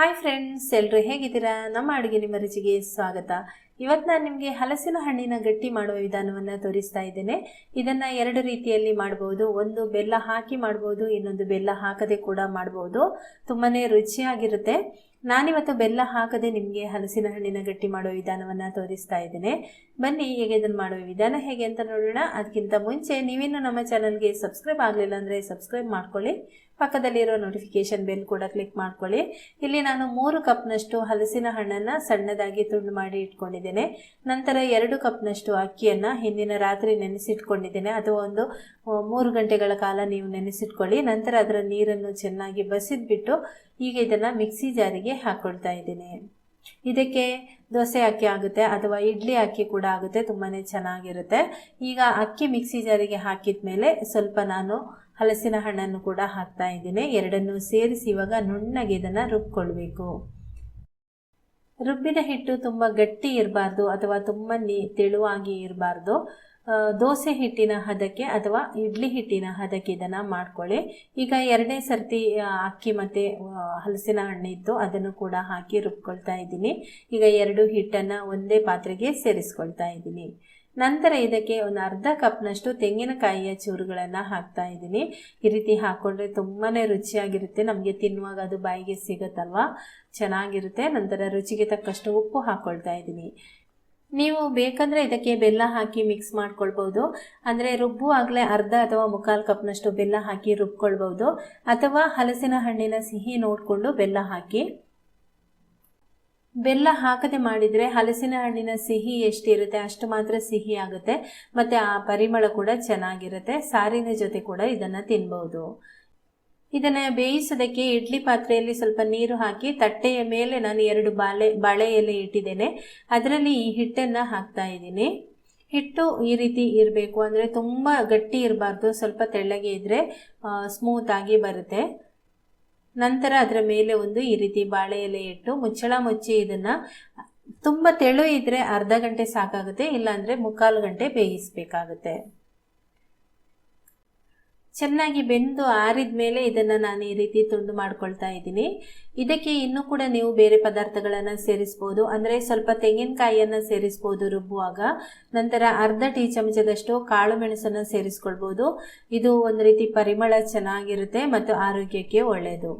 Hi friends ಎಲ್ಲರೂ ಹೇಗಿದ್ದೀರಾ? ನಮ್ಮ ಅಡುಗೆ ನಿಮ್ಮ ರುಚಿಗೆ ಸ್ವಾಗತ. ಇವತ್ತು ನಾನು ನಿಮಗೆ ಹಲಸಿನ ಹಣ್ಣಿನ ಗಟ್ಟಿ ಮಾಡುವ ವಿಧಾನವನ್ನು ತೋರಿಸ್ತಾ ಇದ್ದೇನೆ. ಇದನ್ನು ಎರಡು ರೀತಿಯಲ್ಲಿ ಮಾಡ್ಬೋದು. ಒಂದು ಬೆಲ್ಲ ಹಾಕಿ ಮಾಡ್ಬೋದು, ಇನ್ನೊಂದು ಬೆಲ್ಲ ಹಾಕದೆ ಕೂಡ ಮಾಡ್ಬೋದು. ತುಂಬಾ ರುಚಿಯಾಗಿರುತ್ತೆ. ನಾನಿವತ್ತು ಬೆಲ್ಲ ಹಾಕದೆ ನಿಮಗೆ ಹಲಸಿನ ಹಣ್ಣಿನ ಗಟ್ಟಿ ಮಾಡುವ ವಿಧಾನವನ್ನು ತೋರಿಸ್ತಾ ಇದ್ದೇನೆ. ಬನ್ನಿ, ಹೇಗೆ ಇದನ್ನು ಮಾಡುವ ವಿಧಾನ ಹೇಗೆ ಅಂತ ನೋಡೋಣ. ಅದಕ್ಕಿಂತ ಮುಂಚೆ ನೀವಿನ್ನು ನಮ್ಮ ಚಾನಲ್ಗೆ ಸಬ್ಸ್ಕ್ರೈಬ್ ಆಗಲಿಲ್ಲ ಅಂದರೆ ಸಬ್ಸ್ಕ್ರೈಬ್ ಮಾಡ್ಕೊಳ್ಳಿ. ಪಕ್ಕದಲ್ಲಿರೋ ನೋಟಿಫಿಕೇಶನ್ ಬೆಲ್ ಕೂಡ ಕ್ಲಿಕ್ ಮಾಡ್ಕೊಳ್ಳಿ. ಇಲ್ಲಿ ನಾನು ಮೂರು ಕಪ್ನಷ್ಟು ಹಲಸಿನ ಹಣ್ಣನ್ನು ಸಣ್ಣದಾಗಿ ತುಂಡು ಮಾಡಿ ಇಟ್ಕೊಂಡಿದ್ದೇನೆ. ನಂತರ ಎರಡು ಕಪ್ನಷ್ಟು ಅಕ್ಕಿಯನ್ನು ಹಿಂದಿನ ರಾತ್ರಿ ನೆನೆಸಿಟ್ಕೊಂಡಿದ್ದೇನೆ. ಅಥವಾ ಒಂದು ಮೂರು ಗಂಟೆಗಳ ಕಾಲ ನೀವು ನೆನೆಸಿಟ್ಕೊಳ್ಳಿ. ನಂತರ ಅದರ ನೀರನ್ನು ಚೆನ್ನಾಗಿ ಬಸಿದ್ಬಿಟ್ಟು ಈಗ ಇದನ್ನು ಮಿಕ್ಸಿ ಜಾರಿಗೆ ಹಾಕ್ಕೊಳ್ತಾ ಇದ್ದೀನಿ. ಇದಕ್ಕೆ ದೋಸೆ ಅಕ್ಕಿ ಆಗುತ್ತೆ, ಅಥವಾ ಇಡ್ಲಿ ಅಕ್ಕಿ ಕೂಡ ಆಗುತ್ತೆ ತುಂಬಾ ಚೆನ್ನಾಗಿರುತ್ತೆ. ಈಗ ಅಕ್ಕಿ ಮಿಕ್ಸಿ ಜಾರಿಗೆ ಹಾಕಿದ ಮೇಲೆ ಸ್ವಲ್ಪ ನಾನು ಹಲಸಿನ ಹಣ್ಣನ್ನು ಕೂಡ ಹಾಕ್ತಾ ಇದ್ದೀನಿ. ಎರಡನ್ನು ಸೇರಿಸಿ ಇವಾಗ ನುಣ್ಣಗೆ ಇದನ್ನು ರುಬ್ಕೊಳ್ಬೇಕು. ರುಬ್ಬಿದ ಹಿಟ್ಟು ತುಂಬ ಗಟ್ಟಿ ಇರಬಾರ್ದು ಅಥವಾ ತುಂಬ ನೀ, ತೆಳುವಾಗಿ ಇರಬಾರ್ದು. ದೋಸೆ ಹಿಟ್ಟಿನ ಹದಕ್ಕೆ ಅಥವಾ ಇಡ್ಲಿ ಹಿಟ್ಟಿನ ಹದಕ್ಕೆ ಇದನ್ನು ಮಾಡ್ಕೊಳ್ಳಿ. ಈಗ ಎರಡನೇ ಸರ್ತಿ ಅಕ್ಕಿ ಮತ್ತು ಹಲಸಿನ ಹಣ್ಣಿತ್ತು ಅದನ್ನು ಕೂಡ ಹಾಕಿ ರುಬ್ಕೊಳ್ತಾ ಇದ್ದೀನಿ. ಈಗ ಎರಡು ಹಿಟ್ಟನ್ನು ಒಂದೇ ಪಾತ್ರೆಗೆ ಸೇರಿಸ್ಕೊಳ್ತಾ ಇದ್ದೀನಿ. ನಂತರ ಇದಕ್ಕೆ ಒಂದು ಅರ್ಧ ಕಪ್ನಷ್ಟು ತೆಂಗಿನಕಾಯಿಯ ಚೂರುಗಳನ್ನು ಹಾಕ್ತಾ ಇದ್ದೀನಿ. ಈ ರೀತಿ ಹಾಕ್ಕೊಂಡ್ರೆ ತುಂಬಾ ರುಚಿಯಾಗಿರುತ್ತೆ. ನಮಗೆ ತಿನ್ನುವಾಗ ಅದು ಬಾಯಿಗೆ ಸಿಗುತ್ತಲ್ವಾ? ಚೆನ್ನಾಗಿರುತ್ತೆ. ನಂತರ ರುಚಿಗೆ ತಕ್ಕಷ್ಟು ಉಪ್ಪು ಹಾಕ್ಕೊಳ್ತಾ ಇದ್ದೀನಿ. ನೀವು ಬೇಕಂದರೆ ಇದಕ್ಕೆ ಬೆಲ್ಲ ಹಾಕಿ ಮಿಕ್ಸ್ ಮಾಡ್ಕೊಳ್ಬೋದು. ಅಂದರೆ ರುಬ್ಬುವಾಗಲೇ ಅರ್ಧ ಅಥವಾ ಮುಕ್ಕಾಲು ಕಪ್ನಷ್ಟು ಬೆಲ್ಲ ಹಾಕಿ ರುಬ್ಕೊಳ್ಬೋದು. ಅಥವಾ ಹಲಸಿನ ಹಣ್ಣಿನ ಸಿಹಿ ನೋಡಿಕೊಂಡು ಬೆಲ್ಲ ಹಾಕಿ. ಬೆಲ್ಲ ಹಾಕದೆ ಮಾಡಿದರೆ ಹಲಸಿನ ಹಣ್ಣಿನ ಸಿಹಿ ಎಷ್ಟಿರುತ್ತೆ, ಅಷ್ಟು ಮಾತ್ರ ಸಿಹಿ ಆಗುತ್ತೆ. ಮತ್ತು ಆ ಪರಿಮಳ ಕೂಡ ಚೆನ್ನಾಗಿರುತ್ತೆ. ಸಾರಿನ ಜೊತೆ ಕೂಡ ಇದನ್ನು ತಿನ್ಬೋದು. ಇದನ್ನು ಬೇಯಿಸೋದಕ್ಕೆ ಇಡ್ಲಿ ಪಾತ್ರೆಯಲ್ಲಿ ಸ್ವಲ್ಪ ನೀರು ಹಾಕಿ ತಟ್ಟೆಯ ಮೇಲೆ ನಾನು ಎರಡು ಬಾಳೆ ಬಾಳೆ ಎಲೆ ಇಟ್ಟಿದ್ದೇನೆ. ಅದರಲ್ಲಿ ಈ ಹಿಟ್ಟನ್ನು ಹಾಕ್ತಾ ಇದ್ದೀನಿ. ಹಿಟ್ಟು ಈ ರೀತಿ ಇರಬೇಕು ಅಂದರೆ ತುಂಬ ಗಟ್ಟಿ ಇರಬಾರ್ದು. ಸ್ವಲ್ಪ ತೆಳ್ಳಗೆ ಇದ್ದರೆ ಸ್ಮೂತಾಗಿ ಬರುತ್ತೆ. ನಂತರ ಅದರ ಮೇಲೆ ಒಂದು ಈ ರೀತಿ ಬಾಳೆ ಎಲೆ ಇಟ್ಟು ಮುಚ್ಚಳ ಮುಚ್ಚಿ ಇದನ್ನು ತುಂಬ ತೆಳು ಇದ್ದರೆ ಅರ್ಧ ಗಂಟೆ ಸಾಕಾಗುತ್ತೆ, ಇಲ್ಲಾಂದರೆ ಮುಕ್ಕಾಲು ಗಂಟೆ ಬೇಯಿಸಬೇಕಾಗುತ್ತೆ. ಚೆನ್ನಾಗಿ ಬೆಂದು ಆರಿದ ಮೇಲೆ ಇದನ್ನು ನಾನು ಈ ರೀತಿ ತುಂಡು ಮಾಡ್ಕೊಳ್ತಾ ಇದ್ದೀನಿ. ಇದಕ್ಕೆ ಇನ್ನೂ ಕೂಡ ನೀವು ಬೇರೆ ಪದಾರ್ಥಗಳನ್ನು ಸೇರಿಸ್ಬೋದು. ಅಂದರೆ ಸ್ವಲ್ಪ ತೆಂಗಿನಕಾಯಿಯನ್ನು ಸೇರಿಸ್ಬೋದು ರುಬ್ಬುವಾಗ. ನಂತರ ಅರ್ಧ ಟೀ ಚಮಚದಷ್ಟು ಕಾಳು ಮೆಣಸನ್ನು ಸೇರಿಸ್ಕೊಳ್ಬೋದು. ಇದು ಒಂದು ರೀತಿ ಪರಿಮಳ ಚೆನ್ನಾಗಿರುತ್ತೆ ಮತ್ತು ಆರೋಗ್ಯಕ್ಕೆ ಒಳ್ಳೆಯದು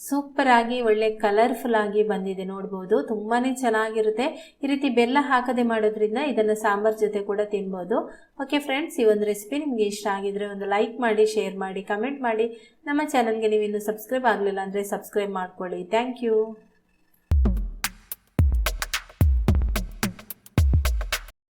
ಸೂಪರ್ ಆಗಿ, ಒಳ್ಳೆ ಕಲರ್ಫುಲ್ ಆಗಿ ಬಂದಿದೆ. ನೋಡ್ಬೋದು ತುಂಬಾ ಚೆನ್ನಾಗಿರುತ್ತೆ. ಈ ರೀತಿ ಬೆಲ್ಲ ಹಾಕದೆ ಮಾಡೋದ್ರಿಂದ ಇದನ್ನು ಸಾಂಬಾರ್ ಜೊತೆ ಕೂಡ ತಿನ್ಬೋದು. ಓಕೆ ಫ್ರೆಂಡ್ಸ್ ಈ ಒಂದು ರೆಸಿಪಿ ನಿಮಗೆ ಇಷ್ಟ ಆಗಿದ್ರೆ ಒಂದು ಲೈಕ್ ಮಾಡಿ ಶೇರ್ ಮಾಡಿ ಕಮೆಂಟ್ ಮಾಡಿ. ನಮ್ಮ ಚಾನಲ್ಗೆ ನೀವು ಇನ್ನೂ ಸಬ್ಸ್ಕ್ರೈಬ್ ಆಗಲಿಲ್ಲ ಅಂದರೆ ಸಬ್ಸ್ಕ್ರೈಬ್ ಮಾಡ್ಕೊಳ್ಳಿ. Thank you